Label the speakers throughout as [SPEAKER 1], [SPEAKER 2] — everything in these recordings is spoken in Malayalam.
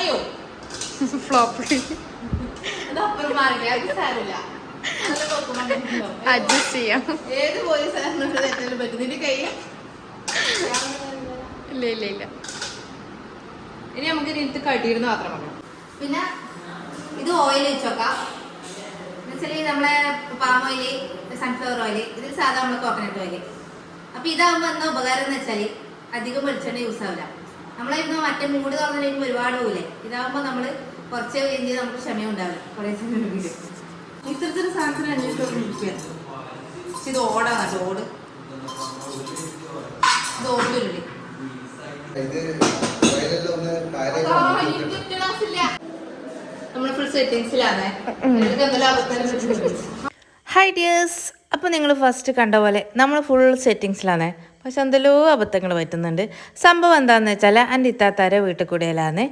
[SPEAKER 1] അയ്യോ.
[SPEAKER 2] ഫ്ലോപ്പ്. അഡ്ജസ്റ്റ് ചെയ്യാം.
[SPEAKER 1] ഏത് പോലീസ് പറ്റും. നിന്റെ കൈ.
[SPEAKER 2] ഇല്ല ഇല്ല ഇല്ല.
[SPEAKER 1] ഇനി നമുക്ക് ഇതിനകത്ത് കടിയിരുന്ന് മാത്രം മതി പിന്നെ ഇത് ഓയിൽ വെച്ചോക്കാം. എന്നുവെച്ചാൽ നമ്മളെ പാം ഓയിൽ സൺഫ്ലവർ ഓയിൽ ഇതിൽ സാധാരണ കോക്കനട്ട് ഓയിൽ അപ്പൊ ഇതാകുമ്പോ എന്താ ഉപകാരം എന്ന് വെച്ചാൽ അധികം വെളിച്ചെണ്ണ യൂസ് ആവില്ല. നമ്മളിരുന്ന് മറ്റേ മൂട് തുറന്നു കഴിയുമ്പോൾ ഒരുപാട് പോലെ. ഇതാകുമ്പോൾ നമ്മൾ കുറച്ച് കഴിഞ്ഞ് നമുക്ക് ക്ഷമ ഉണ്ടാവില്ല. കുറേ സമയം ഇത്തരത്തിലുള്ള സാധനത്തിന് അന്വേഷിച്ചു ഇരിക്കുകയാണ് പക്ഷെ ഇത് ഓടാണ് കേട്ടോ ഓട്. ഇത് ഓടില്ലേ നമ്മൾ ഫുൾ സെറ്റിങ്സിലാണ്
[SPEAKER 3] ഹായ് ഡിയേഴ്സ് അപ്പോൾ നിങ്ങൾ ഫസ്റ്റ് കണ്ട പോലെ നമ്മൾ ഫുൾ സെറ്റിങ്സിലാണ് പക്ഷെ എന്തെല്ലോ അബദ്ധങ്ങൾ പറ്റുന്നുണ്ട്. സംഭവം എന്താണെന്ന് വെച്ചാൽ എന്റെ ഇത്താത്താരെ വീട്ടിൽ കൂടെയല്ലാന്ന്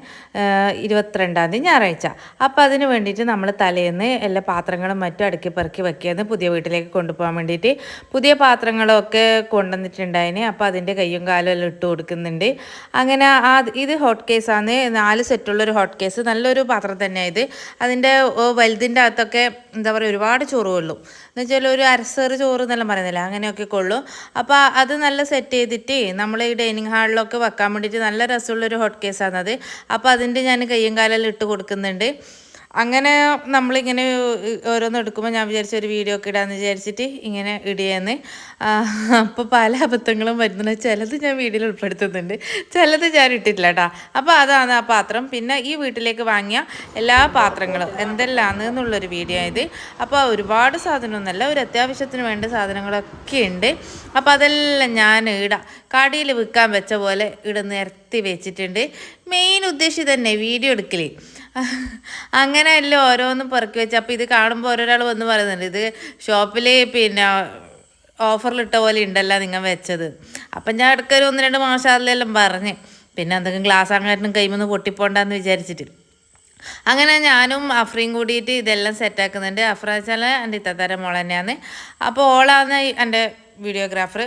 [SPEAKER 3] ഇരുപത്തിരണ്ടാം തീയതി ഞായറാഴ്ച. അപ്പോൾ അതിന് വേണ്ടിയിട്ട് നമ്മൾ തലേന്ന് എല്ലാ പാത്രങ്ങളും മറ്റും അടുക്കി പെറുക്കി വെക്കിയെന്ന് പുതിയ വീട്ടിലേക്ക് കൊണ്ടുപോകാൻ വേണ്ടിയിട്ട് പുതിയ പാത്രങ്ങളൊക്കെ കൊണ്ടുവന്നിട്ടുണ്ടായിന്. അപ്പോൾ അതിന്റെ കയ്യും കാലും എല്ലാം ഇട്ട് കൊടുക്കുന്നുണ്ട്. അങ്ങനെ ആ ഇത് ഹോട്ട് കേസാണ്. നാല് സെറ്റുള്ളൊരു ഹോട്ട് കേസ്. നല്ലൊരു പാത്രം തന്നെയാണ് ഇത്. അതിന്റെ വലുതിന്റെ അകത്തൊക്കെ എന്താ പറയുക ഒരുപാട് ചോറ് കൊള്ളും. എന്ന് വെച്ചാൽ ഒരു അരസേറ് ചോറ് എന്നെല്ലാം പറയുന്നില്ല അങ്ങനെയൊക്കെ കൊള്ളും. അപ്പോൾ അത് നല്ല സെറ്റ് ചെയ്തിട്ട് നമ്മൾ ഈ ഡൈനിങ് ഹാളിലൊക്കെ വെക്കാൻ വേണ്ടിയിട്ട് നല്ല രസമുള്ളൊരു ഹോട്ട് കേസാണത് അപ്പോൾ അതിന്റെ ഞാൻ കയ്യും കാലെല്ലാം ഇട്ട് കൊടുക്കുന്നുണ്ട്. അങ്ങനെ നമ്മളിങ്ങനെ ഓരോന്ന് എടുക്കുമ്പോൾ ഞാൻ വിചാരിച്ച ഒരു വീഡിയോ ഒക്കെ ഇടാന്ന് വിചാരിച്ചിട്ട് ഇങ്ങനെ ഇടിയെന്ന്. അപ്പോൾ പല അബദ്ധങ്ങളും വരുന്നുണ്ട്. ചിലത് ഞാൻ വീഡിയോയിൽ ഉൾപ്പെടുത്തുന്നുണ്ട്. ചിലത് ഞാൻ ഇട്ടിട്ടില്ല കേട്ടോ അപ്പോൾ അതാണ് ആ പാത്രം. പിന്നെ ഈ വീട്ടിലേക്ക് വാങ്ങിയ എല്ലാ പാത്രങ്ങളും എന്തെല്ലാന്ന് എന്നുള്ളൊരു വീഡിയോ ഇത്. അപ്പോൾ ഒരുപാട് സാധനമൊന്നുമല്ല ഒരു അത്യാവശ്യത്തിന് വേണ്ട സാധനങ്ങളൊക്കെ ഉണ്ട്. അപ്പോൾ അതെല്ലാം ഞാൻ ഇടാം. കടിയിൽ വിൽക്കാൻ വെച്ച പോലെ ഇവിടെ നിരത്തി വെച്ചിട്ടുണ്ട്. മെയിൻ ഉദ്ദേശം തന്നെ വീഡിയോ എടുക്കൽ അങ്ങനെ എല്ലാം ഓരോന്നും പെറുക്കി വെച്ച്. അപ്പോൾ ഇത് കാണുമ്പോൾ ഓരോരാൾ വന്ന് പറയുന്നുണ്ട് ഇത് ഷോപ്പിൽ പിന്നെ ഓഫറിലിട്ട പോലെ ഉണ്ടല്ലോ നിങ്ങൾ വെച്ചത്. അപ്പം ഞാൻ ഇടയ്ക്കൊരു ഒന്ന് രണ്ട് മാഷാറിലെല്ലാം പറഞ്ഞ്. പിന്നെ എന്തെങ്കിലും ഗ്ലാസ് അങ്ങാട്ടും കൈമൊന്ന് പൊട്ടിപ്പോണ്ടെന്ന് വിചാരിച്ചിട്ട്. അങ്ങനെ ഞാനും അഫ്രീം കൂടിയിട്ട് ഇതെല്ലാം സെറ്റാക്കുന്നുണ്ട്. അഫ്ര വെച്ചാൽ എന്റെ ഇത്തത്തരം മോൾ തന്നെയാണ് അപ്പോൾ ഓളാണ് എന്റെ വീഡിയോഗ്രാഫർ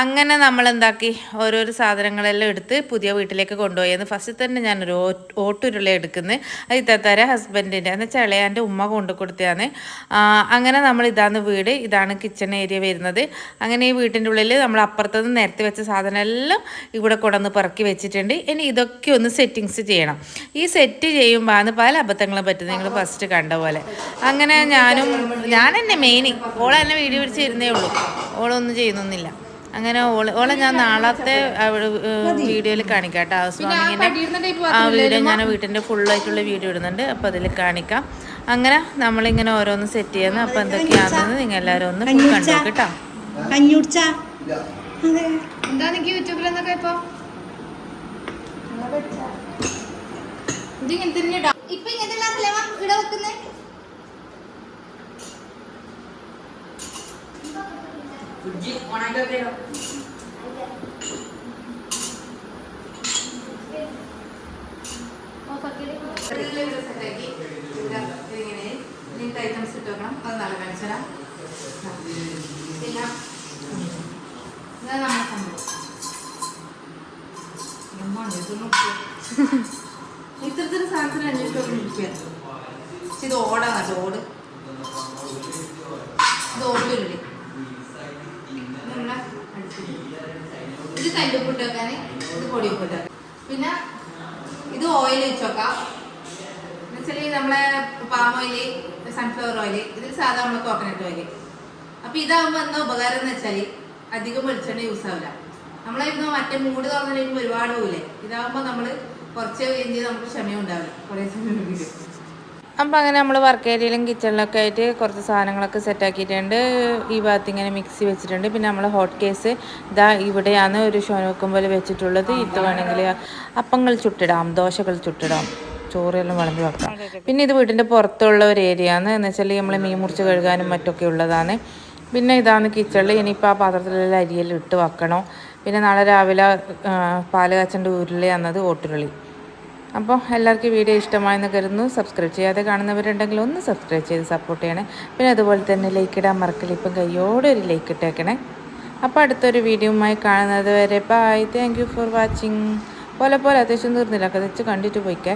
[SPEAKER 3] അങ്ങനെ നമ്മൾ എന്താക്കി ഓരോരോ സാധനങ്ങളെല്ലാം എടുത്ത് പുതിയ വീട്ടിലേക്ക് കൊണ്ടുപോയെന്ന്. ഫസ്റ്റ് തന്നെ ഞാനൊരു ഓട്ടുരുള എടുക്കുന്നത് അത് ഇത്തത്തര ഹസ്ബൻഡിന്റെ എന്ന് വെച്ചാൽ ഇളയാന്റെ ഉമ്മ കൊണ്ടു കൊടുത്തതാണ്. അങ്ങനെ നമ്മൾ ഇതാണ് വീട് ഇതാണ് കിച്ചൺ ഏരിയ വരുന്നത്. അങ്ങനെ ഈ വീട്ടിന്റെ ഉള്ളിൽ നമ്മൾ അപ്പുറത്തുനിന്ന് നേരത്തെ വെച്ച സാധനം എല്ലാം ഇവിടെ കൊണ്ടുവന്ന് പറക്കി വെച്ചിട്ടുണ്ട്. ഇനി ഇതൊക്കെ ഒന്ന് സെറ്റിങ്സ് ചെയ്യണം. ഈ സെറ്റ് ചെയ്യുമ്പോഴാണ് പല അബദ്ധങ്ങളും പറ്റുന്നത്. നിങ്ങൾ ഫസ്റ്റ് കണ്ട പോലെ. അങ്ങനെ ഞാനും ഞാൻ തന്നെ മെയിൻ ഓളെ എന്നെ വീഡിയോ പിടിച്ചിരുന്നേ ഉള്ളൂ. ഓളൊന്നും ചെയ്യുന്നൊന്നുമില്ല. അങ്ങനെ ഓളെ ഓളെ ഞാൻ നാളത്തെ വീഡിയോയിൽ കാണിക്കാം കേട്ടോ ഹൗസ് വാമിങ്ങിന്റെ ആ വീഡിയോ ഞാൻ വീട്ടിന്റെ ഫുള്ളായിട്ടുള്ള വീഡിയോ ഇടുന്നുണ്ട്. അപ്പോൾ അതിൽ കാണിക്കാം. അങ്ങനെ നമ്മളിങ്ങനെ ഓരോന്ന് സെറ്റ് ചെയ്യുന്നു. അപ്പോൾ എന്തൊക്കെയാണെന്ന് നിങ്ങൾ എല്ലാവരും ഒന്ന് കണ്ടു കേട്ടോ
[SPEAKER 4] ഇപ്പൊ
[SPEAKER 5] ഇല്ല.
[SPEAKER 4] അതെ.
[SPEAKER 1] എന്താ നിനക്ക് യൂട്യൂബിൽ ഇടാം ഇപ്പൊ ഇങ്ങനത്തെ ഐറ്റംസ് ഇട്ട് വെക്കണം. അത് നല്ല പിന്നെ നമ്മുടെ സംഭവം. എമ്മാണ് സാധനത്തിന് അന്വേഷിച്ചു ഇരിക്കുകയാണ് പക്ഷെ ഇത് ഓടാണ് കേട്ടോ ഓട്. ഇത് ഓടില്ലേ. ഇത് കല്ലുപ്പിട്ട് വെക്കാന് ഇത് പൊടിയുപ്പിട്ട് പിന്നെ ഇത് ഓയിൽ വെച്ച് വെക്കാം. നമ്മളെ പാം ഓയിൽ സൺഫ്ലവർ ഓയിൽ ഇതിൽ സാധാരണ നമ്മൾ കോക്കനട്ട് ഓയിൽ അപ്പൊ ഇതാകുമ്പോൾ എന്താ ഉപകാരം എന്ന് വെച്ചാൽ അധികം വെളിച്ചെണ്ണ യൂസ് ആവില്ല നമ്മളിരുന്ന് മറ്റേ മൂട് തുറന്നു കഴിയുമ്പോൾ ഒരുപാട് പോകില്ലേ ഇതാകുമ്പോൾ നമ്മൾ കുറച്ച് കഴിഞ്ഞ് നമുക്ക് ക്ഷമയുണ്ടാവില്ല. കുറെ സമയം
[SPEAKER 3] അപ്പോൾ അങ്ങനെ നമ്മൾ വർക്ക് ഏരിയയിലും കിച്ചണിലൊക്കെ ആയിട്ട് കുറച്ച് സാധനങ്ങളൊക്കെ സെറ്റ് ആക്കിയിട്ടുണ്ട്. ഈ ഭാഗത്ത് ഇങ്ങനെ മിക്സി വെച്ചിട്ടുണ്ട്. പിന്നെ നമ്മൾ ഹോട്ട് കേസ് ഇതാ ഇവിടെയാണ് ഒരു ഷോനോക്കും പോലെ വെച്ചിട്ടുള്ളത്. ഇത് വേണമെങ്കിൽ അപ്പങ്ങൾ ചുട്ടിടാം ദോശകൾ ചുട്ടിടാം ചോറെല്ലാം വിളമ്പി വെക്കാം. പിന്നെ ഇത് വീട്ടിന്റെ പുറത്തുള്ള ഒരു ഏരിയ ആണ് എന്ന് വെച്ചാൽ നമ്മൾ മീൻ മുറിച്ച് കഴുകാനും മറ്റൊക്കെ ഉള്ളതാണ്. പിന്നെ ഇതാണ് കിച്ചണിൽ ഇനിയിപ്പോൾ ആ പാത്രത്തിലുള്ള അരിയെല്ലാം ഇട്ട് വെക്കണം. പിന്നെ നാളെ രാവിലെ പാൽ കാച്ചേണ്ട ഉരുളി എന്നത് ഓട്ടുരുളി. അപ്പോൾ എല്ലാവർക്കും വീഡിയോ ഇഷ്ടമായെന്ന് കരുതുന്നു. സബ്സ്ക്രൈബ് ചെയ്യാതെ കാണുന്നവരുണ്ടെങ്കിൽ ഒന്ന് സബ്സ്ക്രൈബ് ചെയ്ത് സപ്പോർട്ട് ചെയ്യണേ. പിന്നെ അതുപോലെ തന്നെ ലൈക്ക് ഇടാൻ മറക്കില്ല ഇപ്പം കയ്യോടെ ഒരു ലൈക്ക് ഇട്ടേക്കണേ. അപ്പോൾ അടുത്തൊരു വീഡിയോയുമായി കാണുന്നത് വരെ bye thank you for watching പോലെ പോലെ അത്യാവശ്യം തീർന്നില്ല കഥച്ച് കണ്ടിട്ട് പോയിക്കേ.